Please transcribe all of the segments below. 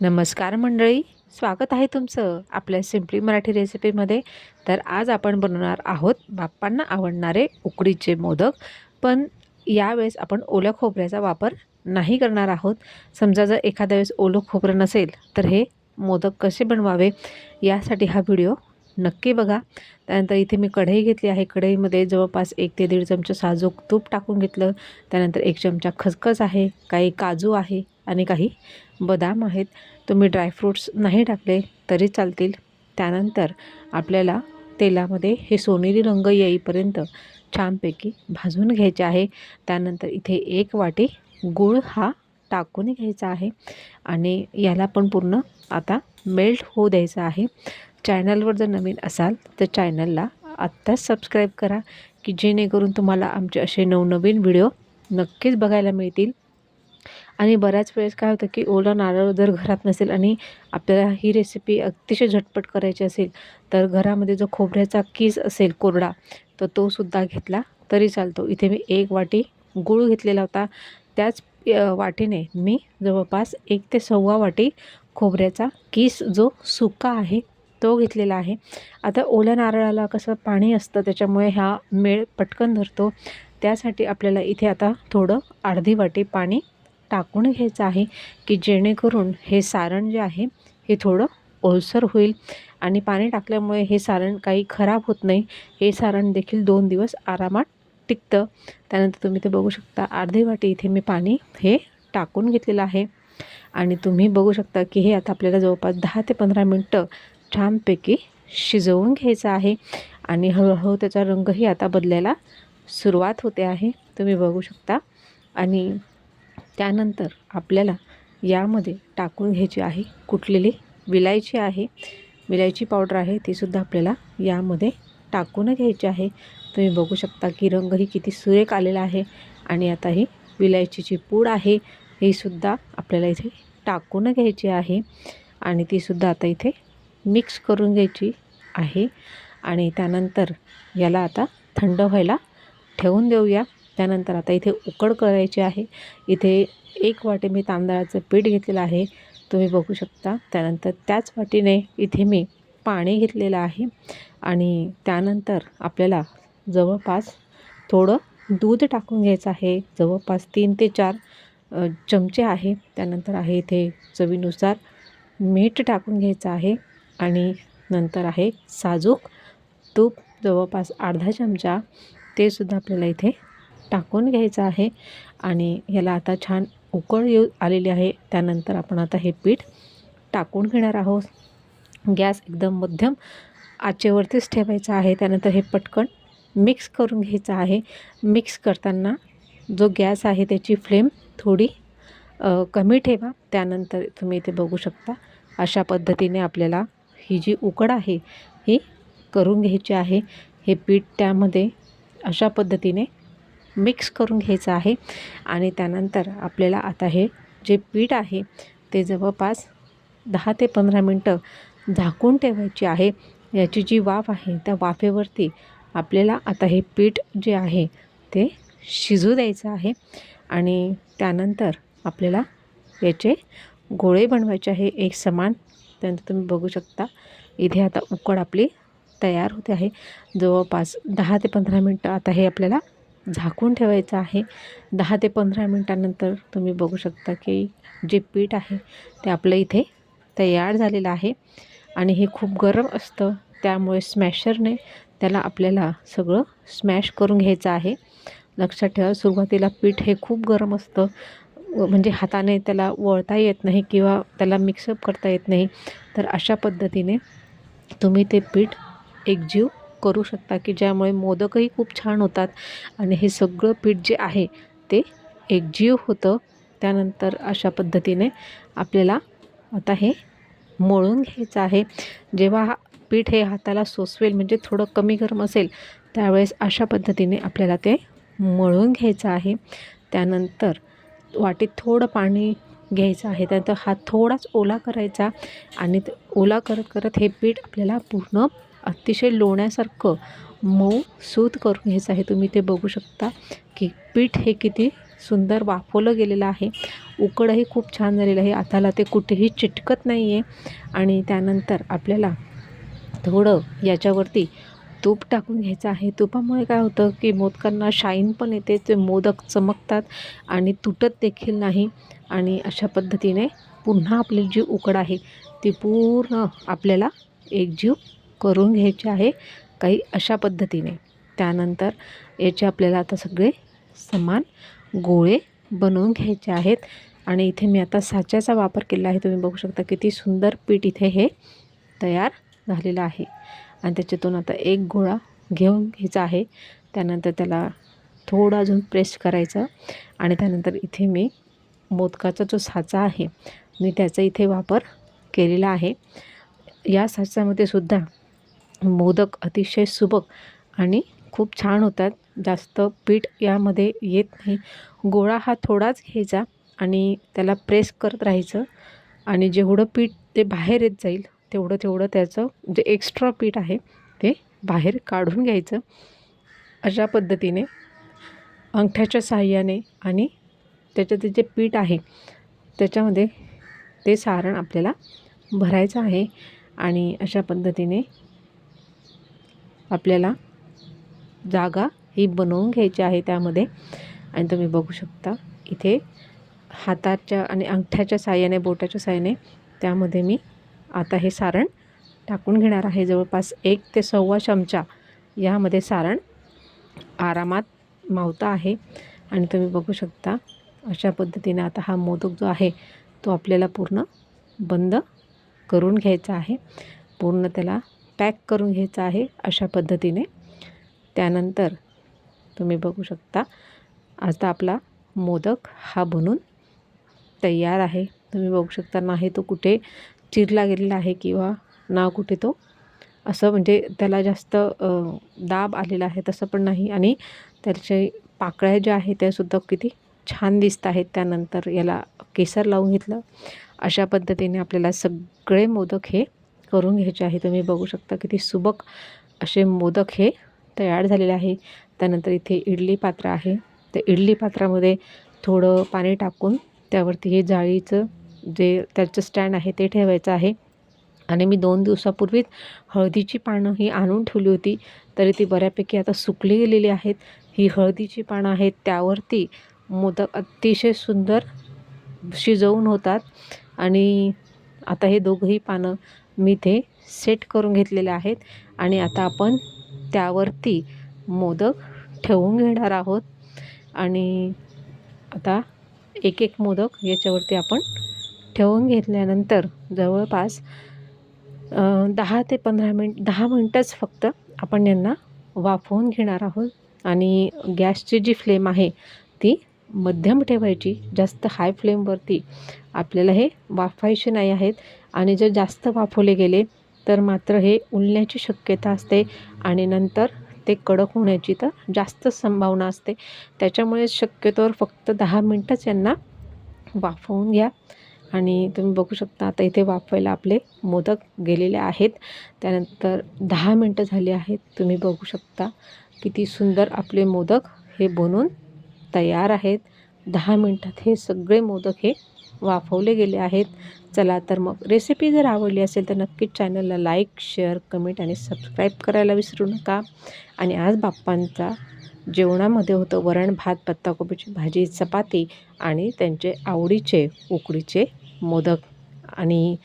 नमस्कार मंडळी. स्वागत आहे तुमचं आपल्या सिम्पली मराठी रेसिपीमध्ये तर आज आपण बनवणार आहोत बाप्पांना आवडणारे उकडीचे मोदक. पण यावेळेस आपण ओल्या खोबऱ्याचा वापर नाही करणार आहोत. समजा जर एखाद्या वेळेस ओलं खोबरं नसेल तर हे मोदक कसे बनवावे यासाठी हा व्हिडिओ नक्की बघा. त्यानंतर इथे मी कढई घेतली आहे. कढईमध्ये जवळपास एक ते दीड चमचा साजूक तूप टाकून घेतलं. त्यानंतर एक चमचा खसखस आहे काही काजू आहे आणि काही बदाम आहेत. तुम्ही ड्रायफ्रूट्स नाही टाकले तरी चालतील. त्यानंतर आपल्याला तेलामध्ये हे सोनेरी रंग येईपर्यंत छानपैकी भाजून घ्यायचे आहे. त्यानंतर इथे एक वाटी गूळ हा टाकून घ्यायचा आहे. आणि याला पण पूर्ण आता मेल्ट होऊ द्यायचा आहे. चॅनलवर जर नवीन असाल तर चॅनलला आत्ताच सबस्क्राईब करा की जेणेकरून तुम्हाला आमचे असे नवनवीन व्हिडिओ नक्कीच बघायला मिळतील. आणि बऱ्याच वेळेस काय होतं की ओला नारळ जर घरात नसेल आणि आपल्याला ही रेसिपी अतिशय झटपट करायची असेल तर घरामध्ये जो खोबऱ्याचा कीस असेल कोरडा तर तो सुद्धा घेतला तरी चालतो. इथे मी एक वाटी गूळ घेतलेला होता. त्याच वाटीने मी जवळपास एक ते सव्वा वाटी खोबऱ्याचा कीस जो सुका आहे तो घेतलेला आहे. आता ओल्या नारळाला कसं पाणी असतं त्याच्यामुळे हा मेळ पटकन धरतो. त्यासाठी आपल्याला इथे आता थोडं अर्धी वाटी पाणी टाकून घ्यायचं आहे की जेणेकरून हे सारण जे आहे हे थोडं ओलसर होईल. आणि पाणी टाकल्यामुळे हे सारण काही खराब होत नाही. हे सारण देखील दोन दिवस आरामात टिकतं. त्यानंतर तुम्ही ते बघू शकता अर्धी वाटी इथे मी पाणी हे टाकून घेतलेलं आहे. आणि तुम्ही बघू शकता की हे आता आपल्याला जवळपास दहा ते पंधरा मिनटं छानपैकी शिजवून घ्यायचं आहे. आणि हळूहळू त्याचा रंगही आता बदलायला सुरुवात होते आहे. तुम्ही बघू शकता. आणि त्यानंतर आपल्याला यामध्ये टाकून घ्यायची आहे कुठलेली विलायची आहे. विलायची पावडर आहे तीसुद्धा आपल्याला यामध्ये टाकून घ्यायची आहे. तुम्ही बघू शकता की रंगही किती सुरेख आलेला आहे. आणि आता ही विलायचीची पूड आहे ही सुद्धा आपल्याला इथे टाकून घ्यायची आहे. आणि तीसुद्धा आता इथे मिक्स करून घ्यायची आहे आणि त्यानंतर याला आता थंड व्हायला ठेवून देऊया. त्यानंतर आता इथे उकड करायची आहे. इथे एक वाटी मी तांदळाचं पीठ घेतलेलं आहे. तुम्ही बघू शकता. त्यानंतर त्याच वाटीने इथे मी पाणी घेतलेलं आहे आणि त्यानंतर आपल्याला जवळपास थोडं दूध टाकून घ्यायचं आहे. जवळपास तीन ते चार चमचे आहे. त्यानंतर आहे इथे चवीनुसार मीठ टाकून घ्यायचं आहे. आणि नंतर आहे साजूक तूप जवळपास अर्धा चमचा. ते सुद्धा आपल्याला इथे टाकून घ्यायचं आहे. आणि ह्याला आता छान उकळ येऊ आलेली आहे. त्यानंतर आपण आता हे पीठ टाकून घेणार आहोत. गॅस एकदम मध्यम आचेवरतीच ठेवायचा आहे. त्यानंतर हे पटकन मिक्स करून घ्यायचं आहे. मिक्स करताना जो गॅस आहे त्याची फ्लेम थोडी कमी ठेवा. त्यानंतर तुम्ही इथे बघू शकता अशा पद्धतीने आपल्याला ही जी उकड आहे ही करून घ्यायची आहे. हे पीठ त्यामध्ये अशा पद्धतीने मिक्स करून घ्यायचं आहे. आणि त्यानंतर आपल्याला आता हे जे पीठ आहे ते जवळपास दहा ते पंधरा मिनटं झाकून ठेवायची आहे. याची जी वाफ आहे त्या वाफेवरती आपल्याला आता हे पीठ जे आहे ते शिजू द्यायचं आहे. आणि त्यानंतर आपल्याला याचे गोळे बनवायचे आहे. एक समान त्यानंतर तुम्ही बघू शकता इथे आता उकड आपली तयार होते आहे. जवळपास दहा ते पंधरा मिनटं आता हे आपल्याला झाकून ठेवायचं आहे. दहा ते पंधरा मिनटानंतर तुम्ही बघू शकता की जे पीठ आहे ते आपलं इथे तयार झालेलं आहे. आणि हे खूप गरम असतं त्यामुळे स्मॅशरने त्याला आपल्याला सगळं स्मॅश करून घ्यायचं आहे. लक्षात ठेवा सुरुवातीला पीठ हे खूप गरम असतं. म्हणजे हाताने त्याला वळता येत नाही किंवा त्याला मिक्सअप करता येत नाही तर अशा पद्धतीने तुम्ही ते पीठ एकजीव करू शकता की ज्यामुळे मोदकही खूप छान होतात आणि हे सगळं पीठ जे आहे ते एकजीव होतं. त्यानंतर अशा पद्धतीने आपल्याला आता हे मळून घ्यायचं आहे. जेव्हा हा पीठ हे हाताला सोसवेल म्हणजे थोडं कमी गरम असेल त्यावेळेस अशा पद्धतीने आपल्याला ते मळून घ्यायचं आहे. त्यानंतर वाटीत थोडं पाणी घ्यायचं आहे. त्यानंतर हात थोडाच ओला करायचा आणि ओला करत करत हे पीठ आपल्याला पूर्ण अतिशय लोण्यासारखं मऊ सूत करून घ्यायचं आहे. तुम्ही ते बघू शकता की पीठ हे किती सुंदर वाफवलं गेलेलं आहे. उकडही खूप छान झालेलं आहे. आताला ते कुठेही चिटकत नाही आहे आणि त्यानंतर आपल्याला थोडं याच्यावरती तूप टाकून घ्यायचं आहे. तुपामुळे काय होतं की मोदकांना शाईन पण येते ते मोदक चमकतात आणि तुटत देखील नाही. आणि अशा पद्धतीने पुन्हा आपली जी उकड आहे. ती पूर्ण आपल्याला एकजीव करून घ्यायची आहे काही अशा पद्धतीने. त्यानंतर याचे आपल्याला आता सगळे समान गोळे बनवून घ्यायचे आहेत. आणि इथे मी आता साच्याचा वापर केला आहे. तुम्ही बघू शकता किती सुंदर पीठ इथे हे तयार झालेलं आहे. आणि त्याच्यातून आता एक गोळा घेऊन घ्यायचा आहे. त्यानंतर त्याला थोडं अजून प्रेस करायचं आणि त्यानंतर इथे मी मोदकाचा जो साचा आहे मी त्याचा इथे वापर केलेला आहे. या साच्यामध्ये सुद्धा मोदक अतिशय सुबक आणि खूप छान होतात. जास्त पीठ यामध्ये येत नाही. गोळा हा थोडाच घ्यायचा आणि त्याला प्रेस करत राहायचं आणि जेवढं पीठ ते बाहेर येत जाईल तेवढं तेवढं त्याचं जे एक्स्ट्रा पीठ आहे ते बाहेर काढून घ्यायचं. अशा पद्धतीने अंगठ्याच्या साहाय्याने आणि त्याच्यात जे पीठ आहे त्याच्यामध्ये ते सारण आपल्याला भरायचं आहे आणि अशा पद्धतीने आपल्याला जागा ही बनवून घ्यायची आहे त्यामध्ये. आणि तुम्ही बघू शकता इथे हाताच्या आणि अंगठ्याच्या साह्याने बोटाच्या साह्याने त्यामध्ये मी आता हे सारण टाकून घेणार आहे. जवळपास एक ते सव्वा चमचा यामध्ये सारण आरामात मावता आहे. आणि तुम्ही बघू शकता अशा पद्धतीने आता हा मोदक जो आहे तो आपल्याला पूर्ण बंद करून घ्यायचा आहे. पूर्ण त्याला पॅक करून घ्यायचा आहे अशा पद्धतीने. त्यानंतर तुम्ही बघू शकता आता आपला मोदक हा बनून तयार आहे. तुम्ही बघू शकता नाही तो कुठे चिरला गेलेला आहे किंवा ना कुठे तो? असं म्हणजे त्याला जास्त दाब आलेला आहे तसं पण नाही. आणि त्याचे पाकळ्या ज्या आहेत त्यासुद्धा किती छान दिसत आहेत. त्यानंतर याला केसर लावून घेतलं. अशा पद्धतीने आपल्याला सगळे मोदक हे करून घ्यायचे आहे. तुम्ही बघू शकता किती सुबक असे मोदक हे तयार झालेले आहे. त्यानंतर इथे इडली पात्र आहे. त्या इडली पात्रामध्ये थोडं पाणी टाकून त्यावरती हे जाळीचं जे त्याचं स्टँड आहे ते ठेवायचं आहे. आणि मी दोन दिवसापूर्वीच हळदीची पानं ही आणून ठेवली होती. तरी ती बऱ्यापैकी आता सुकली गेलेली आहेत. ही हळदीची पानं आहेत. त्यावरती मोदक अतिशय सुंदर शिजवून होतात. आणि आता हे दोघंही पानं मी ते सेट करून घेतलेले आहेत. आणि आता आपण त्यावरती मोदक ठेवून घेणार आहोत. आणि आता एक एक मोदक याच्यावरती आपण ठेवून घेतल्यानंतर जवळपास दहा ते पंधरा मिनिट दहा मिनटंच फक्त आपण यांना वाफवून घेणार आहोत. आणि गॅसची जी फ्लेम आहे ती मध्यम ठेवायची. जास्त हाय फ्लेमवरती आपल्याला हे वाफवायचे नाही आहेत. आणि जर जास्त वाफवले गेले तर मात्र हे उलण्याची शक्यता असते. आणि नंतर ते कडक होण्याची तर जास्त संभावना असते. त्याच्यामुळे शक्यतोवर फक्त दहा मिनटंच यांना वाफवून घ्या. आणि तुम्ही बघू शकता आता इथे वाफवायला आपले मोदक गेलेले आहेत. त्यानंतर दहा मिनटं झाली आहेत. तुम्ही बघू शकता किती सुंदर आपले मोदक हे बनून तयार आहेत. दहा मिनटात हे सगळे मोदक हे वाफवले गेले आहेत. चला तर मग रेसिपी जर आवडली असेल तर नक्कीच चॅनलला लाईक शेअर कमेंट आणि सबस्क्राईब करायला विसरू नका. आणि आज बाप्पांचा जेवणामध्ये होतं वरण भात पत्ताकोबीची भाजी चपाती आणि त्यांचे आवडीचे उकडीचे मोदक. आणि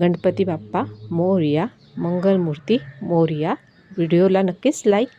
गणपती बाप्पा मोरया मंगलमूर्ती मोरया. व्हिडिओला नक्कीच लाईक करा.